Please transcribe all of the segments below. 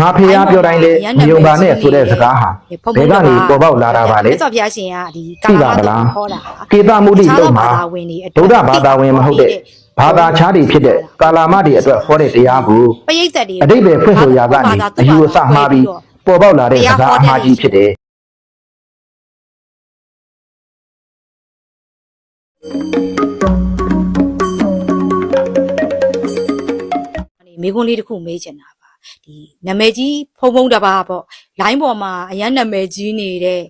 ငါဖေးပြောတိုင်းလေမယုံပါနဲ့ဆိုတဲ့စကားဟာဘယ်ကနေပေါ်ပေါက်လာတာပါလဲမြတ်စွာဘုရားရှင်ကဒီသိပါဗလားဟောတာကေတမှုတိတုတ်မှာဘာသာဝင်တွေအတွက်ဗုဒ္ဓဘာသာဝင်မဟုတ်တဲ့ဘာသာခြားတွေဖြစ်တဲ့ကာလာမတွေအတွက်ဟောတဲ့တရားကိုပရိသတ်တွေအတိတ်ပဲဖွင့်ဆိုရာကနေအယူအဆမှားပြီးပေါ်ပေါက်လာတဲ့စကားအမှားကြီးဖြစ်တယ်မိကွန်းလေးတစ်ခုမေးချင်တာပါ ဒီနာမည်ကြီးဖုံဖုံတစ်ပါးပေါ့လိုင်းပေါ်မှာအရန်နာမည်ကြီးနေတဲ့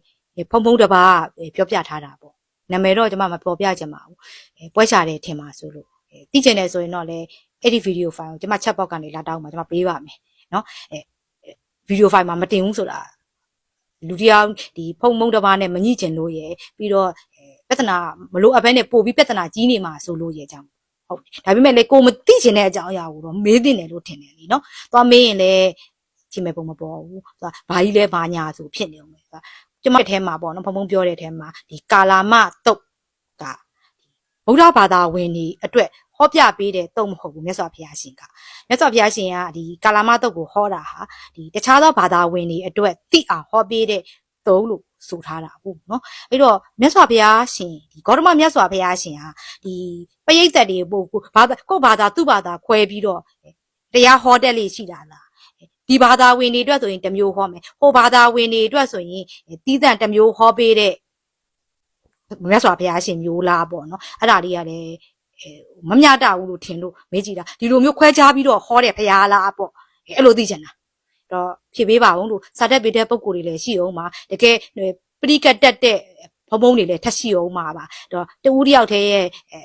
ဖုံဖုံတစ်ပါးပြောပြထားတာပေါ့နာမည်တော့ကျွန်မမပေါ်ပြချင်ပါဘူးပွဲချတယ်ထင်ပါဆိုလို့သိချင်တယ်ဆိုရင်တော့လေအဲ့ဒီဗီဒီယိုဖိုင်ကိုကျွန်မချက်ပေါက်ကနေလာတောင်းမှာကျွန်မပေးပါမယ်နော်အဲဗီဒီယိုဖိုင်မှာမတင်ဘူးဆိုတာလူတယောက်ဒီဖုံဖုံတစ်ပါးနဲ့မညှိချင်လို့ရယ်ပြီးတော့ပြဿနာမလို့အဘဲနဲ့ပို့ပြီးပြဿနာကြီးနေမှာဆိုလို့ရယ်ကြောင့် ဟုတ်ဒါပေမဲ့လေကိုမသိချင်တဲ့အကြောင်းအရာကိုတော့မေးတင်တယ်လို့ထင်တယ်လीနော်သွားမေးရင်လေကြည့်မယ်ပုံမပေါ်ဘူးသူကဘာကြီးလဲဘာညာဆိုဖြစ်နေအောင်ပဲသူကကျမအထဲမှာပေါ့နော်ဘုံဘုံပြောတဲ့အထဲမှာဒီကာလာမတုတ်ကဗုဒ္ဓဘာသာဝင်တွေအတွက်ဟောပြပေးတယ်တုံမဟုတ်ဘူးမြတ်စွာဘုရားရှင်ကမြတ်စွာဘုရားရှင်ကဒီကာလာမတုတ်ကိုဟောတာဟာဒီတခြားသောဘာသာဝင်တွေအတွက်သိအောင်ဟောပေးတဲ့ တုတ်လို့ဆိုထားတာဟုတ်နော်အဲ့တော့မြတ်စွာဘုရားရှင်ဒီဂေါတမမြတ်စွာဘုရားရှင်ဟာဒီပရိသတ်တွေပို့ကိုဘာသာကိုယ့်ဘာသာသူ့ဘာသာခွဲပြီးတော့တရားဟောတက်လေးရှိတာလားဒီဘာသာဝင်တွေအတွက်ဆိုရင်တစ်မျိုးဟောမယ်ဟိုဘာသာဝင်တွေအတွက်ဆိုရင်တီးတန့်တစ်မျိုးဟောပေးတဲ့မြတ်စွာဘုရားရှင်မျိုးလားပေါ့နော်အဲ့ဒါလေးကလည်းအဲမမျှတဘူးလို့ထင်လို့မေးကြည့်တာဒီလိုမျိုးခွဲခြားပြီးတော့ဟောတဲ့ဘုရားလားပေါ့အဲ့လိုသိချင်တာ တော့ဖြေပေးပါအောင်လို့စာတက်ပေးတဲ့ပုံကိုယ်တွေလည်းရှိအောင်ပါတကယ်ပရိကတ်တက်တဲ့ဘုံဘုံတွေလည်းထက်ရှိအောင်ပါပါတော့တူဦးတယောက်တည်းရဲ့အဲ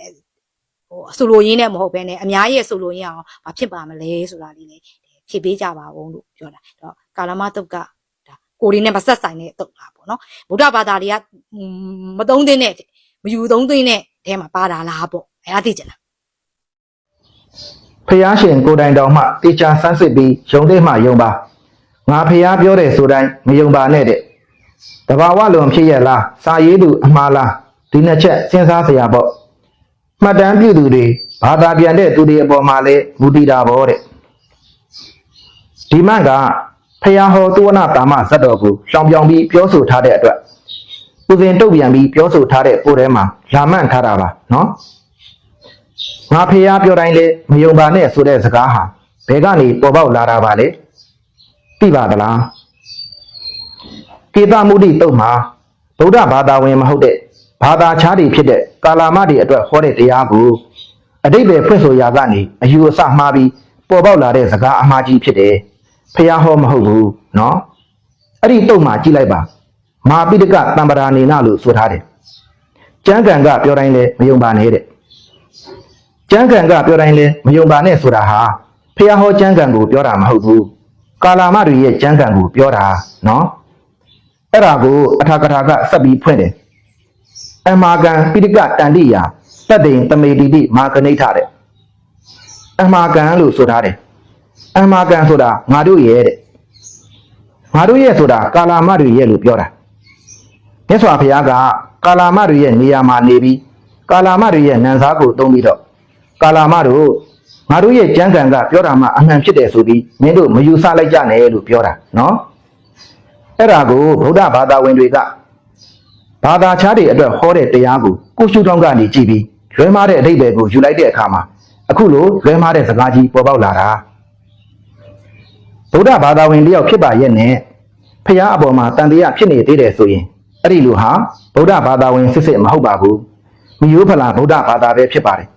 ဟိုဆိုလိုရင်းနဲ့မဟုတ်ဘဲနဲ့အများရဲ့ဆိုလိုရင်းအောင်ဘာဖြစ်ပါမလဲဆိုတာလေးလေဖြေပေးကြပါဦးလို့ပြောတာတော့ကာလမတုတ်ကဒါကိုရင်းနဲ့မဆက်ဆိုင်တဲ့တုတ်လားပေါ့နော်ဗုဒ္ဓဘာသာတွေကမသုံးသင့်တဲ့မယူသုံးသင့်တဲ့အဲမှာပါတာလားပေါ့အဲ့ဒါသိကြလားဖះရှင်ကိုယ်တိုင်တော်မှတေချာဆန်းစစ်ပြီးယုံတဲ့မှယုံပါ ငါဖျားပြောတယ်ဆိုတိုင်းမယုံပါနဲ့တဲ့တဘာဝလွန်ဖြစ်ရလားစာရေးသူအမှားလားဒီနှစ်ချက်စဉ်းစားစရာပေါ့မှတ်တမ်းပြုသူတွေဘာသာပြန်တဲ့သူတွေအပေါ်မှာလဲမူတည်တာပေါ့တဲ့ဒီမန့်ကဖျားဟောသူဝနာတာမဇတ်တော်ကိုရှောင်ပြောင်ပြီးပြောဆိုထားတဲ့အတွက်ဥစဉ်တုတ်ပြန်ပြီးပြောဆိုထားတဲ့ပို့ထဲမှာလာမှန့်ထားတာပါနော်ငါဖျားပြောတိုင်းလဲမယုံပါနဲ့ဆိုတဲ့စကားဟာဘယ်ကနေပေါ်ပေါက်လာတာပါလဲ သိပါသလားကေတမှုတိတုတ်မှာဗုဒ္ဓဘာသာဝင်မဟုတ်တဲ့ဘာသာခြားတွေဖြစ်တဲ့ကာလာမတွေအတွက်ဟောတဲ့တရားကိုအတိတ်ပဲဖွင့်ဆိုရာကနေအယူအဆမှားပြီးပေါ်ပေါက်လာတဲ့စကားအမှားကြီးဖြစ်တယ်ဖះဟောမဟုတ်ဘူးเนาะအဲ့ဒီတုတ်မှာကြည့်လိုက်ပါမာပိတကတံပရာနေနလို့ဆိုထားတယ်ကျမ်းဂန်ကပြောတိုင်းလေမယုံပါနဲ့တဲ့ ကျမ်းဂန်ကပြောတိုင်းလဲမယုံပါနဲ့ဆိုတာဟာဖះဟောကျမ်းဂန်ကိုပြောတာမဟုတ်ဘူး ကာလာမတွေရဲ့ကျမ်းဂန်ကိုပြောတာနော်အဲ့ဒါကိုအထာကထာကဆက်ပြီးဖွင့်တယ်အမာကန်ပိဋကတန်တိယာတတ်တိန်တမေတိတိမာကနိဋ္ဌတဲ့အမာကန်လို့ဆိုထားတယ်အမာကန်ဆိုတာငါတို့ရဲ့တဲ့ငါတို့ရဲ့ဆိုတာကာလာမတွေရဲ့လို့ပြောတာမြတ်စွာဘုရားကကာလာမတွေရဲ့နေရာမှာနေပြီးကာလာမတွေရဲ့နံစားကိုသုံးပြီးတော့ကာလာမတို့ ငါတို့ရဲ့ကြမ်းကံကပြောတာမှအမှန်ဖြစ်တယ်ဆိုပြီးမင်းတို့မယူဆလိုက်ကြနဲ့လို့ပြောတာနော်အဲ့ဒါကိုဗုဒ္ဓဘာသာဝင်တွေကဘာသာခြားတွေအတွက်ဟောတဲ့တရားကိုကိုရှုထောင့်ကနေကြည့်ပြီးလွဲမားတဲ့အဓိပ္ပာယ်ကိုယူလိုက်တဲ့အခါမှာအခုလိုလွဲမားတဲ့စကားကြီးပေါ်ပေါက်လာတာဗုဒ္ဓဘာသာဝင်တယောက်ဖြစ်ပါရဲ့နဲ့ဖះအပေါ်မှာတန်တရားဖြစ်နေသေးတယ်ဆိုရင်အဲ့ဒီလိုဟာဗုဒ္ဓဘာသာဝင်စစ်စစ်မဟုတ်ပါဘူးမိယိုးဖလာဗုဒ္ဓဘာသာပဲဖြစ်ပါတယ်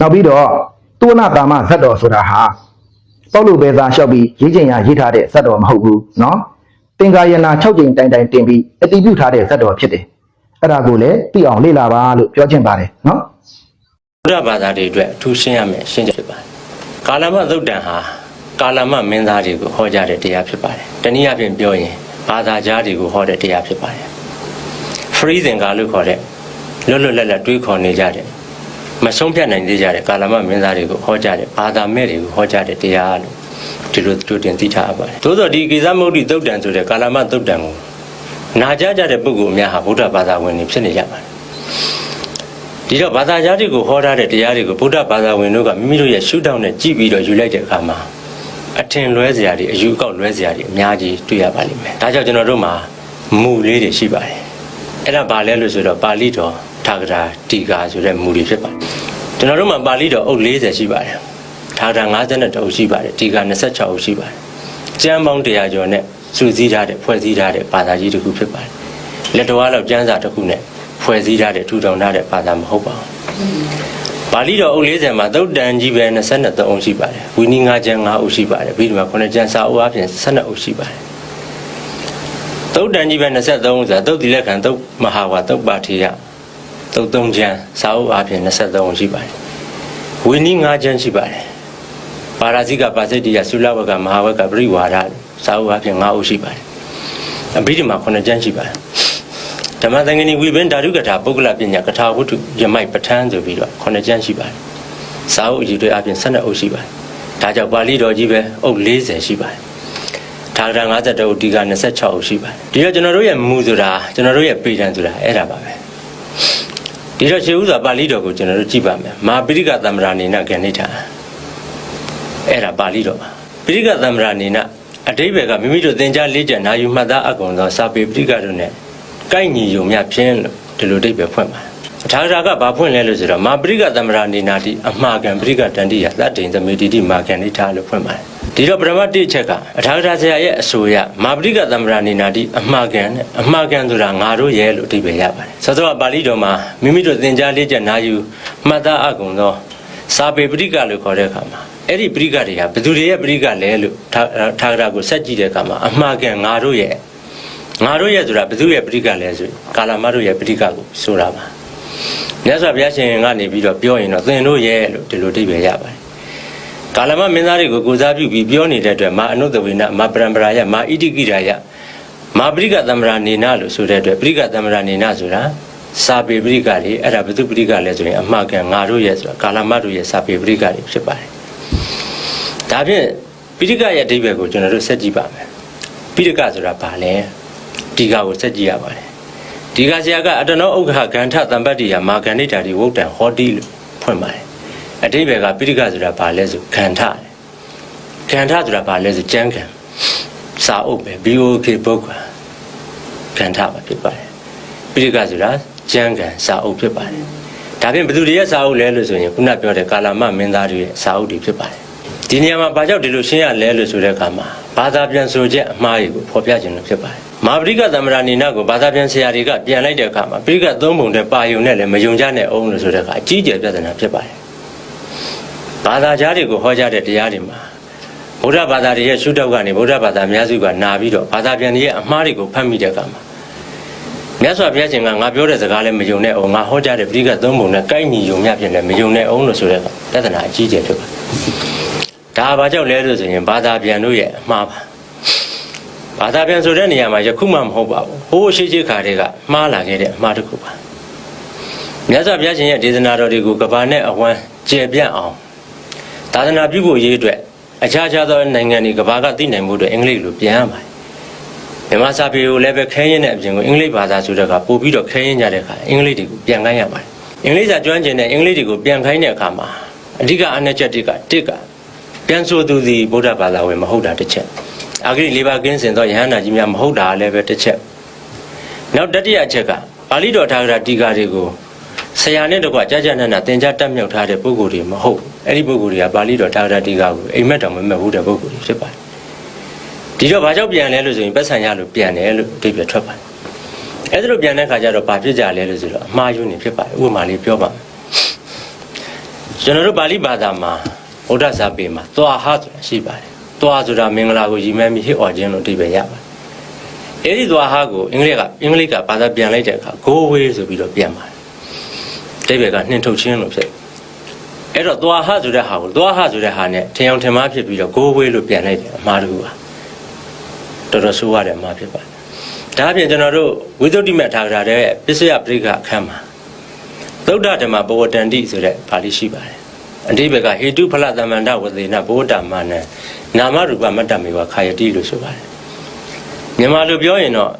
နောက်ပြီးတော့သုဝနာတာမဇတ်တော်ဆိုတာဟာပေါလုပဲသာလျှောက်ပြီးရေးချင်ရရေးထားတဲ့ဇတ်တော်မဟုတ်ဘူးเนาะသင်္ကာယနာ6ကြိမ်တိုင်တိုင်တင်ပြီးအတိပြုထားတဲ့ဇတ်တော်ဖြစ်တယ်အဲ့ဒါကိုလည်းသိအောင်လေ့လာပါလို့ပြောချင်ပါတယ်เนาะ ဘုရားဘာသာတွေအတွက်အထူးရှင်းရမယ်ရှင်းချက်ဖြစ်ပါတယ်။ကာလမသုတ်တံဟာကာလမမင်းသားတွေကိုဟောကြားတဲ့တရားဖြစ်ပါတယ်။တနည်းအားဖြင့်ပြောရင်ဘာသာကြားတွေကိုဟောတဲ့တရားဖြစ်ပါတယ်။ free thinker လို့ခေါ်တဲ့လွတ်လွတ်လပ်လပ်တွေးခေါ်နေကြတဲ့ မဆုံးဖြတ်နိုင်သေးကြတဲ့ကာလမမင်းသားတွေကိုဟောကြားတဲ့ဘာသာမဲ့တွေကိုဟောကြားတဲ့တရားလို့ဒီလိုတို့တင်သိထားရပါတယ်။သို့သောဒီကိစ္စမုဒ္ဒိသုတ်တံဆိုတဲ့ကာလမသုတ်တံကိုနာကြားကြတဲ့ပုဂ္ဂိုလ်များဟာဗုဒ္ဓဘာသာဝင်တွေဖြစ်နေကြပါတယ်။ဒီတော့ဘာသာကြားတွေကိုဟောထားတဲ့တရားတွေကိုဗုဒ္ဓဘာသာဝင်တို့ကမိမိတို့ရဲ့ရှုထောင့်နဲ့ကြည့်ပြီးတော့ယူလိုက်တဲ့အခါမှာအထင်လွဲစရာတွေအယူအကောက်လွဲစရာတွေအများကြီးတွေ့ရပါလိမ့်မယ်ဒါကြောင့်ကျွန်တော်တို့မှာမူလေးတွေရှိပါတယ်အဲ့ဒါဘာလဲလို့ဆိုတော့ပါဠိတော်ထာဂရာတီကာဆိုတဲ့မူတွေဖြစ်ပါတယ် ကျွန်တော်တို့မှာပါဠိတော်အုပ်40ရှိပါတယ်ထာဂရာ52အုပ်ရှိပါတယ်တီကာ26အုပ်ရှိပါတယ်ကျမ်းပေါင်း100ကျော်နဲ့စုစည်းထားတဲ့ဖွဲ့စည်းထားတဲ့ဘာသာကြီးတစ်ခုဖြစ်ပါတယ်လက်တော်လောက်ကျမ်းစာတစ်ခုနဲ့ဖွဲ့စည်းထားတဲ့ထူထောင်ထားတဲ့ဘာသာမဟုတ်ပါဘူးပါဠိတော်အုပ်40မှာသုတ်တန်ကြီးပဲ23အုပ်ရှိပါတယ်ဝိနည်း5ကျမ်း5အုပ်ရှိပါတယ်ပြီးဒီမှာ9ကျမ်းစာအုပ်အပြင်12အုပ်ရှိပါတယ်သုတ်တန်ကြီးပဲ23ဆိုတာသုတ်တိလက်ခံသုတ်မဟာဝါသုတ်ပါထေယ သုတ်3ကျမ်းစာအုပ်အပြင်23အုပ်ရှိပါတယ်ဝိနည်း5ကျမ်းရှိပါတယ်ပါရာဇိကပါစိတ္တိယသုလဝကမဟာဝကပရိဝါဒစာအုပ်အပြင်5အုပ်ရှိပါတယ်အဘိဓမ္မာ9ကျမ်းရှိပါတယ်ဓမ္မသင်္ကနီဝိပင်ဓာတုကထာပုဂ္ဂလပညာကထာဝတ္ထုယမိုက်ပဋ္ဌာန်းဆိုပြီးတော့9ကျမ်းရှိပါတယ်စာအုပ်အကြီးတွေအပြင်12အုပ်ရှိပါတယ်ဒါကြောင့်ပါဠိတော်ကြီးပဲအုပ်40ရှိပါတယ်ထာဂရ52အုပ်ဒီက26အုပ်ရှိပါတယ်ဒီတော့ကျွန်တော်တို့ရဲ့မူဆိုတာကျွန်တော်တို့ရဲ့ပေတံဆိုတာအဲ့ဒါပါပဲ ဒီတော့ရှေးဥစွာပါဠိတော်ကိုကျွန်တော်တို့ကြည့်ပါမယ်မာပိရိကသမ္မရာနေနဂဏိဋ္ဌာအဲ့ဒါပါဠိတော်ပါပိရိကသမ္မရာနေနအတိဘယ်ကမိမိတို့သင်ကြားလေးကျက်နာယူမှတ်သားအကုန်သောစာပေပိရိကတို့ ਨੇ ကိုက်ညီယုံမြဖြင်းလို့ဒီလိုအတိဘယ်ဖွင့်ပါအထာဂရာကဘာဖွင့်လဲလို့ဆိုတော့မာပရိကသမ္မရာနေနာတိအမှားကံပရိကတန်တိယသတ္တိန်သမေတိတိမာကံနိထားလို့ဖွင့်ပါတယ် ဒီတော့ပရမတ်တိအချက်ကအထာဂရာဆရာရဲ့အဆိုအရမာပရိကသမ္မရာနေနာတိအမှားကံနဲ့အမှားကံဆိုတာငါတို့ရဲ့လို့အတိဘယ်ရပါတယ်စောစောကပါဠိတော်မှာမိမိတို့သင်ကြားလေးချက်နာယူမှတ်သားအကုန်သောစာပေပရိကလို့ခေါ်တဲ့အခါမှာအဲ့ဒီပရိကတွေကဘယ်သူတွေရဲ့ပရိကလဲလို့ထာဂရာကိုဆက်ကြည့်တဲ့အခါမှာအမှားကံငါတို့ရဲ့ငါတို့ရဲ့ဆိုတာဘယ်သူရဲ့ပဋိကလဲဆိုရင်ကာလမတို့ရဲ့ပဋိကကိုဆိုတာပါမြတ်စွာဘုရားရှင်ကနေပြီးတော့ပြောရင်တော့သင်တို့ရဲ့လို့ဒီလိုအဓိပ္ပာယ်ရပါတယ် ကာလမမင်းသားတွေကိုကိုစားပြုပြီးပြောနေတဲ့အတွက်မာအနုတဝိနမာပရံပရာယမာဣတိကိရာယမာပရိကသမ္မရာနေနလို့ဆိုတဲ့အတွက်ပရိကသမ္မရာနေနဆိုတာစာပေပရိကလေအဲ့ဒါဘယ်သူပရိကလဲဆိုရင်အမှားကန်ငါတို့ရဲ့ဆိုတာကာလမတို့ရဲ့စာပေပရိကတွေဖြစ်ပါတယ်ဒါဖြင့်ပရိကရဲ့အဓိပ္ပာယ်ကိုကျွန်တော်တို့ဆက်ကြည့်ပါမယ်ပိရိကဆိုတာဘာလဲဒီကကိုစက်ကြည့်ရပါတယ်ဒီကဆရာကအတနောဥက္ခဂန္ထတံပတ္တိယမာဂန္ဓိတာဒီဝုတ်တံဟောတိလို့ဖွင့်ပါတယ် အတိဘယ်ကပိဋကဆိုတာဘာလဲဆိုဂန္ထတယ်ဂန္ထဆိုတာဘာလဲဆိုကျမ်းဂန်စာအုပ်ပဲ BOK ပုဂ္ဂိုလ်ဂန္ထပါဖြစ်ပါတယ်ပိဋကဆိုတာကျမ်းဂန်စာအုပ်ဖြစ်ပါတယ်ဒါဖြင့်ဘယ်သူတွေရဲ့စာအုပ်လဲလို့ဆိုရင်ခုနပြောတဲ့ကာလမမင်းသားတွေရဲ့စာအုပ်တွေဖြစ်ပါတယ်ဒီနေရာမှာဘာကြောင့်ဒီလိုရှင်းရလဲလို့ဆိုတဲ့အခါမှာဘာသာပြန်ဆိုချက်အမှားတွေကိုဖော်ပြခြင်းလို့ဖြစ်ပါတယ်မာပရိကသမ္မရာနေနာကိုဘာသာပြန်ဆရာတွေကပြန်လိုက်တဲ့အခါမှာပရိကသုံးပုံနဲ့ပါယုံနဲ့လည်းမယုံကြနဲ့အောင်လို့ဆိုတဲ့အခါအကြီးကျယ်ပြဿနာဖြစ်ပါတယ် ဘာသာကြားတွေကိုဟောကြားတဲ့တရားတွေမှာဗုဒ္ဓဘာသာတွေရဲ့ရှုထောက်ကနေဗုဒ္ဓဘာသာအများစုကနာပြီးတော့ဘာသာပြန်တွေရဲ့အမှားတွေကိုဖတ်မိတဲ့အခါမှာမြတ်စွာဘုရားရှင်ကငါပြောတဲ့စကားလည်းမယုံနဲ့အောင်ငါဟောကြားတဲ့ပရိကသုံးပုံနဲ့ကိုက်ညီယုံမြဖြစ်လည်းမယုံနဲ့အောင်လို့ဆိုတဲ့ပြဿနာအကြီးကျယ်ဖြစ်ပါတယ်ဒါဘာကြောင့်လဲလို့ဆိုရင်ဘာသာပြန်တို့ရဲ့အမှားပါဘာသာပြန်ဆိုတဲ့နေရာမှာယခုမှမဟုတ်ပါဘူးဟိုးရှိရှိခါတွေကမှားလာခဲ့တဲ့အမှားတစ်ခုပါမြတ်စွာဘုရားရှင်ရဲ့ဒေသနာတော်တွေကိုကဘာနဲ့အဝမ်းကျေပြန့်အောင် သာသနာပြုဖို့ရေးအတွက်အခြားခြားသောနိုင်ငံတွေကဘာကသိနိုင်မှုအတွက်အင်္ဂလိပ်လိုပြန်ရပါတယ်မြန်မာစာပေကိုလည်းပဲခဲရင်တဲ့အပြင်ကိုအင်္ဂလိပ်ဘာသာဆိုတဲ့အခါပို့ပြီးတော့ခဲရင်ကြတဲ့အခါအင်္ဂလိပ်တွေကိုပြန်ခိုင်းရပါတယ်အင်္ဂလိပ်စာကျွမ်းကျင်တဲ့အင်္ဂလိပ်တွေကိုပြန်ခိုင်းတဲ့အခါမှာအဓိကအနှစ်ချက်တွေကတစ်ကပြန်ဆိုသူစီဗုဒ္ဓဘာသာဝင်မဟုတ်တာတစ်ချက်အာဂရိလေးပါးကင်းစင်သောယဟန္တာကြီးများမဟုတ်တာလည်းပဲတစ်ချက်နောက်တတိယအချက်ကပါဠိတော်ထာဂရတီကာတွေကိုဆရာနဲ့တကွကြာကြာနာနာသင်ကြားတက်မြောက်ထားတဲ့ပုဂ္ဂိုလ်တွေမဟုတ် အဲ့ဒီပုဂ္ဂိုလ်တွေကပါဠိတော်ထာဂရတီကာကိုအိမ်မက်တော်မမက်ဘူးတဲ့ပုဂ္ဂိုလ်တွေဖြစ်ပါတယ်ဒီတော့ဘာကြောင့်ပြန်လဲလို့ဆိုရင်ပတ်ဆံရလို့ပြန်တယ်လို့အဓိပ္ပာယ်ထွက်ပါတယ်အဲ့ဒါလို့ပြန်တဲ့ခါကျတော့ဘာဖြစ်ကြလဲလို့ဆိုတော့အမှားယွင်းနေဖြစ်ပါတယ်ဥပမာလေးပြောပါမယ်ကျွန်တော်တို့ပါဠိဘာသာမှာဗုဒ္ဓစာပေမှာသွားဟဆိုတာရှိပါတယ်သွားဆိုတာမင်္ဂလာကိုရည်မှန်းပြီးဟစ်အော်ခြင်းလို့အဓိပ္ပာယ်ရပါတယ်အဲ့ဒီသွားဟကိုအင်္ဂလိပ်ကအင်္ဂလိပ်ကဘာသာပြန်လိုက်တဲ့အခါ go away ဆိုပြီးတော့ပြန်ပါတယ်အဓိပ္ပာယ်ကနှင်ထုတ်ခြင်းလို့ဖြစ် အဲ့တော့သွားဟဆိုတဲ့ဟာကိုသွားဟဆိုတဲ့ဟာနဲ့ထင်အောင်ထင်မှားဖြစ်ပြီးတော့ go away လို့ပြန်လိုက်တယ်အမှားတကူပါတော်တော်ဆိုးရတယ်အမှားဖြစ်ပါတယ်ဒါအပြင်ကျွန်တော်တို့ဝိသုဒ္ဓိမထာဂရာတဲ့ပစ္စယပရိက္ခအခန်းမှာသုဒ္ဓဓမ္မဘဝတန္တိဆိုတဲ့ပါဠိရှိပါတယ်အတိဘကဟေတုဖလသမန္တဝသေနဘုဒ္ဓမာနံနာမရူပမတ္တမေဝခာယတိလို့ဆိုပါတယ်မြန်မာလိုပြောရင်တော့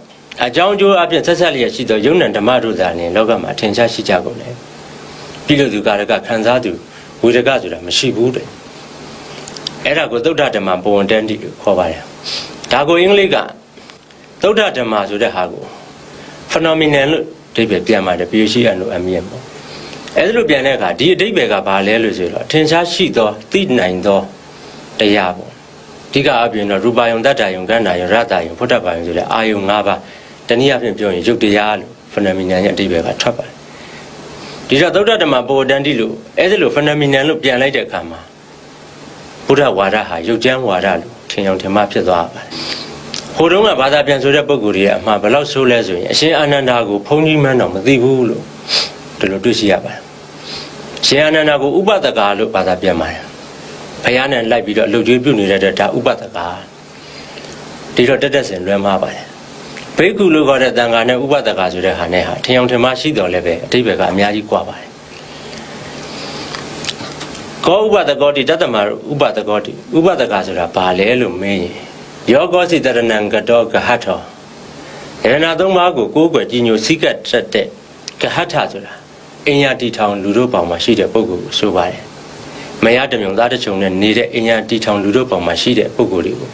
အကြောင်းကျိုးအပြင်ဆက်ဆက်လျက်ရှိသောယုံ nant ဓမ္မတို့သာလျှင်လောကမှာထင်ရှားရှိကြကုန်တယ်ပြီးလို့သူကာရကခံစားသူ ဝေဒကဆိုတာမရှိဘူးတဲ့အဲ့ဒါကိုသုဒ္ဓဓမ္မဘဝန္တန်တိလို့ခေါ်ပါတယ်ဒါကိုအင်္ဂလိပ်ကသုဒ္ဓဓမ္မဆိုတဲ့ဟာကို phenomenon လို့အဓိပ္ပာယ်ပြန်ပါတယ် PhD လို့အမြင်ပေါ့အဲ့ဒါလို့ပြန်တဲ့အခါဒီအဓိပ္ပာယ်ကဘာလဲလို့ဆိုတော့ထင်ရှားရှိသောသိနိုင်သောတရားပေါ့အဓိကအပြင်တော့ရူပါယုံတတ္တယုံကန္တာယုံရတ္တယုံဖုဒ္ဓဘာယုံဆိုတဲ့အာယုံ၅ပါးတနည်းအားဖြင့်ပြောရင်ယုတ်တရားလို့ phenomenon ရဲ့အဓိပ္ပာယ်ကထွက်ပါတယ် ဒီတော့သုဒ္ဓဓမ္မဘဝတန်တိလို့အဲ့ဒါလို့ phenomenon လို့ပြန်လိုက်တဲ့အခါမှာဘုရားဝါဒဟာယုတ်ကျမ်းဝါဒလို့ထင်အောင်ထင်မှဖြစ်သွားပါတယ်ဟိုတုန်းကဘာသာပြန်ဆိုတဲ့ပုံကိုယ်ကြီးကအမှားဘယ်လောက်ဆိုးလဲဆိုရင်အရှင်အာနန္ဒာကိုဘုန်းကြီးမှန်းတော့မသိဘူးလို့ဒီလိုတွေ့ရှိရပါတယ်ရှင်အာနန္ဒာကိုဥပဒကာလို့ဘာသာပြန်ပါတယ်ဘုရားနဲ့လိုက်ပြီးတော့အလုတ်ကျွေးပြုတ်နေတဲ့အတွက်ဒါဥပဒကာဒီတော့တက်တက်စင်လွဲမှားပါတယ် ဘိက္ခုလို့ခေါ်တဲ့တန်ခါနဲ့ဥပဒကဆိုတဲ့ဟာနဲ့ဟာထင်အောင်ထင်မှရှိတော်လည်းပဲအတိပ္ပယ်ကအများကြီးကွာပါတယ်ကောဥပဒကောတိတတ္တမဥပဒကောတိဥပဒကဆိုတာဘာလဲလို့မင်းရင်ယောကောစီတရဏံကတောကဟထောရဏသုံးပါးကိုကိုးကွယ်ကြည်ညိုစိကတ်ဆက်တဲ့ကဟထဆိုတာအင်ညာတီထောင်လူတို့ပေါင်မှာရှိတဲ့ပုဂ္ဂိုလ်ကိုဆိုပါတယ်မရတမြုံသားတချုံနဲ့နေတဲ့အင်ညာတီထောင်လူတို့ပေါင်မှာရှိတဲ့ပုဂ္ဂိုလ်တွေကို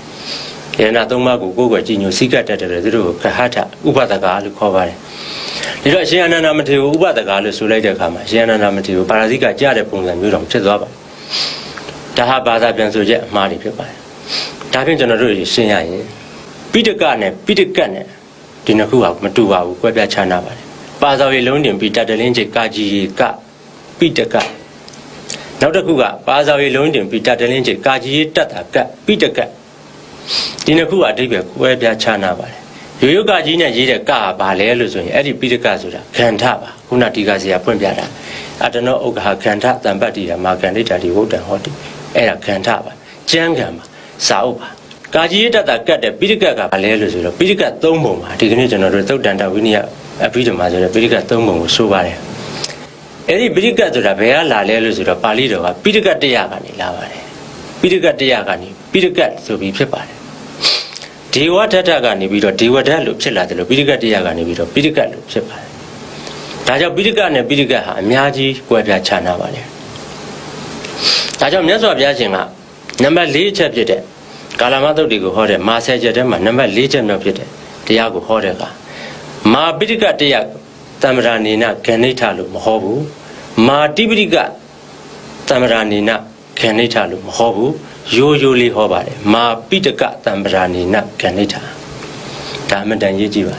ယရဏသုံးပါးကိုကိုးကွယ်ကြည်ညိုစိကတ်တတ်တဲ့သူတို့ကိုကဟထဥပဒကာလို့ခေါ်ပါတယ်ဒီတော့အရှင်အနန္ဒမထေရကိုဥပဒကာလို့ဆိုလိုက်တဲ့အခါမှာအရှင်အနန္ဒမထေရကိုပါရဇိကကြတဲ့ပုံစံမျိုးတောင်ဖြစ်သွားပါတယ်ဒါဟာဘာသာပြန်ဆိုချက်အမှားတွေဖြစ်ပါတယ်ဒါဖြင့်ကျွန်တော်တို့ရှင်းရရင်ပိဋကနဲ့ပိဋကတ်နဲ့ဒီနှစ်ခုကမတူပါဘူးကွဲပြားခြားနာပါတယ်ပါဇော်ရီလုံးတင်ပြီးတတလင်းချေကာကြီးရီကပိဋကနောက်တစ်ခုကပါဇော်ရီလုံးတင်ပြီးတတလင်းချေကာကြီးရီတတ်တာကပိဋက ဒီနှစ်ခုကအဓိပ္ပာယ်ကွဲပြားခြားနာပါတယ်ရိုးရိုးကကြီးနဲ့ရေးတဲ့ကကဘာလဲလို့ဆိုရင်အဲ့ဒီပိဋကဆိုတာခန္ဓာပါခုနဒီကစီကဖွင့်ပြတာအတနောဥက္ခခန္ဓာတံပတ္တိရမာကန္ဒိတာဒီဝုဒ္ဒံဟောတိအဲ့ဒါခန္ဓာပါကျမ်းဂန်ပါစာအုပ်ပါကာကြီးရတ္တကတ်တဲ့ပိဋကတ်ကဘာလဲလို့ဆိုတော့ပိဋကတ်၃ပုံပါဒီကနေ့ကျွန်တော်တို့သုတ်တန်တဝိနည်းအဘိဓမ္မာဆိုတဲ့ပိဋကတ်၃ပုံကိုဆိုပါတယ်အဲ့ဒီပိဋကတ်ဆိုတာဘယ်ကလာလဲလို့ဆိုတော့ပါဠိတော်ကပိဋကတ်တရားကနေလာပါတယ်ပိဋကတ်တရားကနေ ပိဋကတ်ဆိုပြီးဖြစ်ပါတယ်ဒေဝထထကနေပြီးတော့ဒေဝဓာတ်လို့ဖြစ်လာတယ်လို့ပိဋကတ်တရားကနေပြီးတော့ပိဋကတ်လို့ဖြစ်ပါတယ်ဒါကြောင့်ပိဋကတ်နဲ့ပိဋကတ်ဟာအများကြီးကွဲပြားခြားနာပါတယ်ဒါကြောင့်မြတ်စွာဘုရားရှင်ကနံပါတ်၄ချက်ဖြစ်တဲ့ကာလမသုတ်တွေကိုဟောတဲ့မာဆယ်ချက်ထဲမှာနံပါတ်၄ချက်မြောက်ဖြစ်တဲ့တရားကိုဟောတဲ့အခါမာပိဋကတရားတမ္မရာနေနဂဏိဋ္ဌလို့မဟောဘူးမာတိပိဋကတမ္မရာနေနဂဏိဋ္ဌလို့မဟောဘူး ရိုးရိုးလေးဟောပါတယ်မာပိဋကတမ္မရာနေနဂဏိဋ္ဌဒါအမှန်တန်ရေးကြည့်ပါ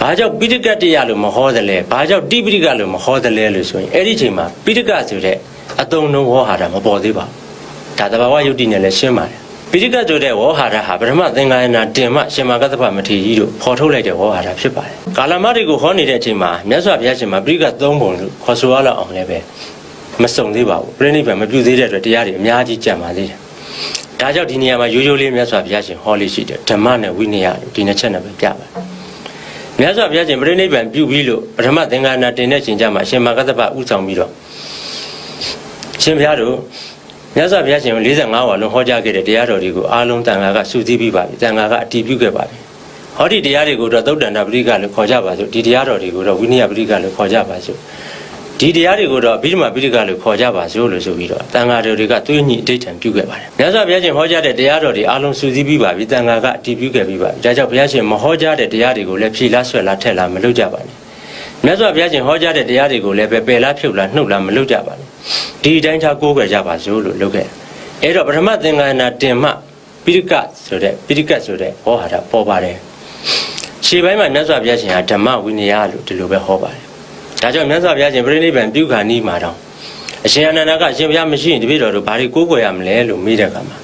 ဘာကြောင့်ပိဋကတရားလို့မဟောသလဲဘာကြောင့်တိပိဋကလို့မဟောသလဲလို့ဆိုရင်အဲ့ဒီချိန်မှာပိဋကဆိုတဲ့အတုံးလုံးဝေါ်ဟာတာမပေါ်သေးပါဘူးဒါတဘာဝယုတ်တိနဲ့လည်းရှင်းပါတယ်ပိဋကဆိုတဲ့ဝေါ်ဟာရဟာပထမသင်္ကာယနာတင်မှရှင်မာကတ္တပမထေရကြီးတို့ဖော်ထုတ်လိုက်တဲ့ဝေါ်ဟာရဖြစ်ပါတယ်ကာလမတွေကိုဟောနေတဲ့အချိန်မှာမြတ်စွာဘုရားရှင်မှာပိဋကသုံးပုံလို့ခေါ်ဆိုရလောက်အောင်လည်းပဲ မစုံသေးပါဘူးပြိဋိဘံမပြုသေးတဲ့အတွက်တရားတွေအများကြီးကြံပါသေးတယ်ဒါကြောင့်ဒီနေရာမှာရိုးရိုးလေးမြတ်စွာဘုရားရှင်ဟောလေးရှိတယ်ဓမ္မနဲ့ဝိနည်းလို့ဒီနှစ်ချက်နဲ့ပဲပြပါတယ်မြတ်စွာဘုရားရှင်ပြိဋိဘံပြုပြီးလို့ပထမသင်္ကာယနာတင်တဲ့ချိန်ကျမှရှင်မာကတ္တပဥဆောင်ပြီးတော့ရှင်ဘုရားတို့မြတ်စွာဘုရားရှင်ကို45ဝါလုံးဟောကြားခဲ့တဲ့တရားတော်တွေကိုအားလုံးတန်ခါကစုစည်းပြီးပါပြီတန်ခါကအတည်ပြုခဲ့ပါပြီဟောဒီတရားတွေကိုတော့သုတ်တန္တပရိကလို့ခေါ်ကြပါစို့ဒီတရားတော်တွေကိုတော့ဝိနည်းပရိကလို့ခေါ်ကြပါစို့ ဒီတရားတွေကိုတော့အဘိဓမ္မာပရိကလို့ခေါ်ကြပါစို့လို့ဆိုပြီးတော့တန်ခါတော်တွေကသွေးညှိအဋိဋ္ဌံပြုခဲ့ပါတယ်မြတ်စွာဘုရားရှင်ဟောကြားတဲ့တရားတော်တွေအားလုံးစုစည်းပြီးပါပြီတန်ခါကအတည်ပြုခဲ့ပြီးပါပြီဒါကြောင့်ဘုရားရှင်မဟောကြားတဲ့တရားတွေကိုလည်းဖြေလားဆွဲလားထက်လားမလုပ်ကြပါနဲ့မြတ်စွာဘုရားရှင်ဟောကြားတဲ့တရားတွေကိုလည်းပဲပယ်လားဖြုတ်လားနှုတ်လားမလုပ်ကြပါနဲ့ဒီအတိုင်းထားကိုးကွယ်ကြပါစို့လို့လုပ်ခဲ့တယ်အဲ့တော့ပထမသင်္ကနာတင်မှပိဋကဆိုတဲ့ပိဋကဆိုတဲ့ဟောဟာတာပေါ်ပါတယ်ခြေပိုင်းမှာမြတ်စွာဘုရားရှင်ဟာဓမ္မဝိနည်းလို့ဒီလိုပဲဟောပါတယ် ဒါကြောင့်မြတ်စွာဘုရားရှင်ပြိဋိဘံပြုခါနီးမှာတော့အရှင်အနန္ဒကအရှင်ဘုရားမရှိရင်တပည့်တော်တို့ဘာတွေကိုးကွယ်ရမလဲလို့မေးတဲ့အခါမှာ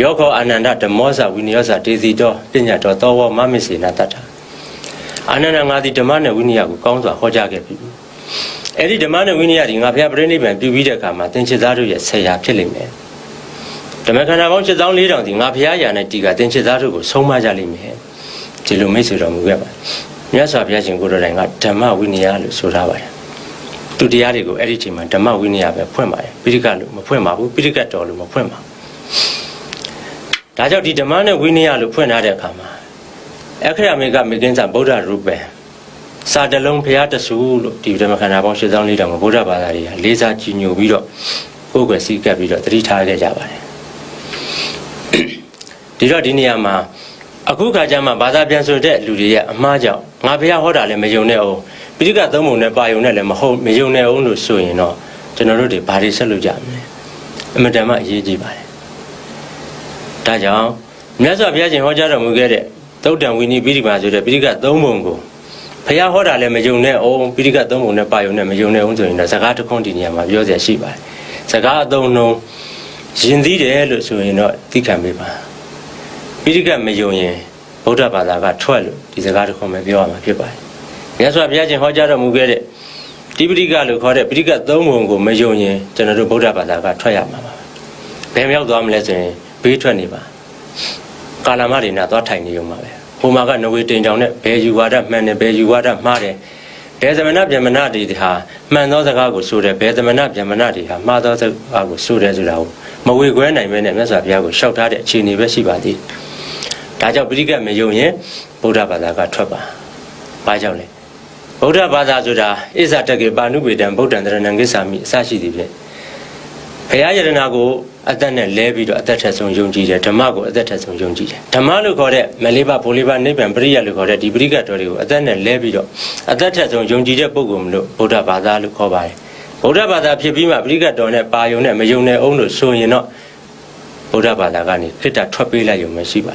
ယောခောအာနန္ဒဓမ္မောဇဝိနည်းဇဒေစီတော်ပညာတော်သောဝမမစ္စေနာတတ္ထအာနန္ဒငါသည်ဓမ္မနဲ့ဝိနည်းကိုကောင်းစွာဟောကြားခဲ့ပြီအဲ့ဒီဓမ္မနဲ့ဝိနည်းဒီငါဘုရားပြိဋိဘံပြုပြီးတဲ့အခါမှာသင်္ချစ်သားတို့ရဲ့ဆရာဖြစ်လိမ့်မယ်ဓမ္မခန္ဓာပေါင်း7400ဒီငါဘုရားယာနဲ့တီကသင်္ချစ်သားတို့ကိုဆုံးမကြလိမ့်မယ်ဒီလိုမိတ်ဆွေတော်မူခဲ့ပါ မြတ်စွာဘုရားရှင်ကိုယ်တော်တိုင်ကဓမ္မဝိနည်းလို့ဆိုထားပါတယ်သူတရားတွေကိုအဲ့ဒီချိန်မှာဓမ္မဝိနည်းပဲဖွင့်ပါတယ်ပိဋကလို့မဖွင့်ပါဘူးပိဋကတော်လို့မဖွင့်ပါဘူးဒါကြောင့်ဒီဓမ္မနဲ့ဝိနည်းလို့ဖွင့်ထားတဲ့အခါမှာအခရမေကမေကင်းစာဗုဒ္ဓရူပံစာတလုံးဘုရားတဆူလို့ဒီဓမ္မခန္ဓာပေါင်း7400မှာဗုဒ္ဓဘာသာတွေကလေးစားကြည်ညိုပြီးတော့ကိုယ်ွယ်စည်းကပ်ပြီးတော့တတိထားခဲ့ကြပါတယ်ဒီတော့ဒီနေရာမှာ အခုခါကျမှဘာသာပြန်ဆိုတဲ့လူတွေရဲ့အမှားကြောင့်ငါဘုရားဟောတာလည်းမယုံနဲ့အောင်ပိဋကသုံးပုံနဲ့ပါယုံနဲ့လည်းမဟုတ်မယုံနဲ့အောင်လို့ဆိုရင်တော့ကျွန်တော်တို့တွေဘာတွေဆက်လုပ်ကြမလဲအမတန်မှအရေးကြီးပါတယ်ဒါကြောင့်မြတ်စွာဘုရားရှင်ဟောကြားတော်မူခဲ့တဲ့သုတ်တံဝိနည်းပိဋကမာဆိုတဲ့ပိဋကသုံးပုံကိုဘုရားဟောတာလည်းမယုံနဲ့အောင်ပိဋကသုံးပုံနဲ့ပါယုံနဲ့မယုံနဲ့အောင်ဆိုရင်တော့စကားတစ်ခွန်းဒီနေရာမှာပြောเสียရှိပါတယ်စကားအသုံးနှုန်းရင်သီးတယ်လို့ဆိုရင်တော့သိခံပေးပါ ပိဋကမယုံရင်ဗုဒ္ဓဘာသာကထွက်လို့ဒီစကားတစ်ခွန်းပဲပြောရမှာဖြစ်ပါတယ်မြတ်စွာဘုရားရှင်ဟောကြားတော်မူခဲ့တဲ့တိပဋိကလို့ခေါ်တဲ့ပိဋကသုံးပုံကိုမယုံရင်ကျွန်တော်တို့ဗုဒ္ဓဘာသာကထွက်ရမှာပါဘယ်မြောက်သွားမလဲဆိုရင်ဘေးထွက်နေပါကာလမတွေနာသွားထိုင်နေုံပါပဲဟိုမှာကနဝေတင်ကြောင်နဲ့ဘယ်ယူဝါဒမှန်တယ်ဘယ်ယူဝါဒမှားတယ်ဘယ်သမဏဗျမဏတွေဟာမှန်သောစကားကိုဆိုတယ်ဘယ်သမဏဗျမဏတွေဟာမှားသောစကားကိုဆိုတယ်ဆိုတာကိုမဝေခွဲနိုင်ပဲနဲ့မြတ်စွာဘုရားကိုရှောက်ထားတဲ့အခြေအနေပဲရှိပါသေးတယ် ဒါကြောင့်ပိဋကမယုံရင်ဗုဒ္ဓဘာသာကထွက်ပါဘာကြောင့်လဲဗုဒ္ဓဘာသာဆိုတာဣဇာတကေပါဏုပေတံဗုဒ္ဓံတရဏံကိစ္ဆာမိအစရှိသည်ဖြင့်ဘုရားယရနာကိုအသက်နဲ့လဲပြီးတော့အသက်ထက်ဆုံးယုံကြည်တယ်ဓမ္မကိုအသက်ထက်ဆုံးယုံကြည်တယ်ဓမ္မလို့ခေါ်တဲ့မလေးပါဘိုလေးပါနိဗ္ဗာန်ပရိယလို့ခေါ်တဲ့ဒီပရိကတော်တွေကိုအသက်နဲ့လဲပြီးတော့အသက်ထက်ဆုံးယုံကြည်တဲ့ပုဂ္ဂိုလ်မလို့ဗုဒ္ဓဘာသာလို့ခေါ်ပါတယ်ဗုဒ္ဓဘာသာဖြစ်ပြီးမှပရိကတော်နဲ့ပါယုံနဲ့မယုံနဲ့အောင်လို့ဆိုရင်တော့ဗုဒ္ဓဘာသာကနေခိတ္တထွက်ပေးလိုက်ရုံပဲရှိပါတယ်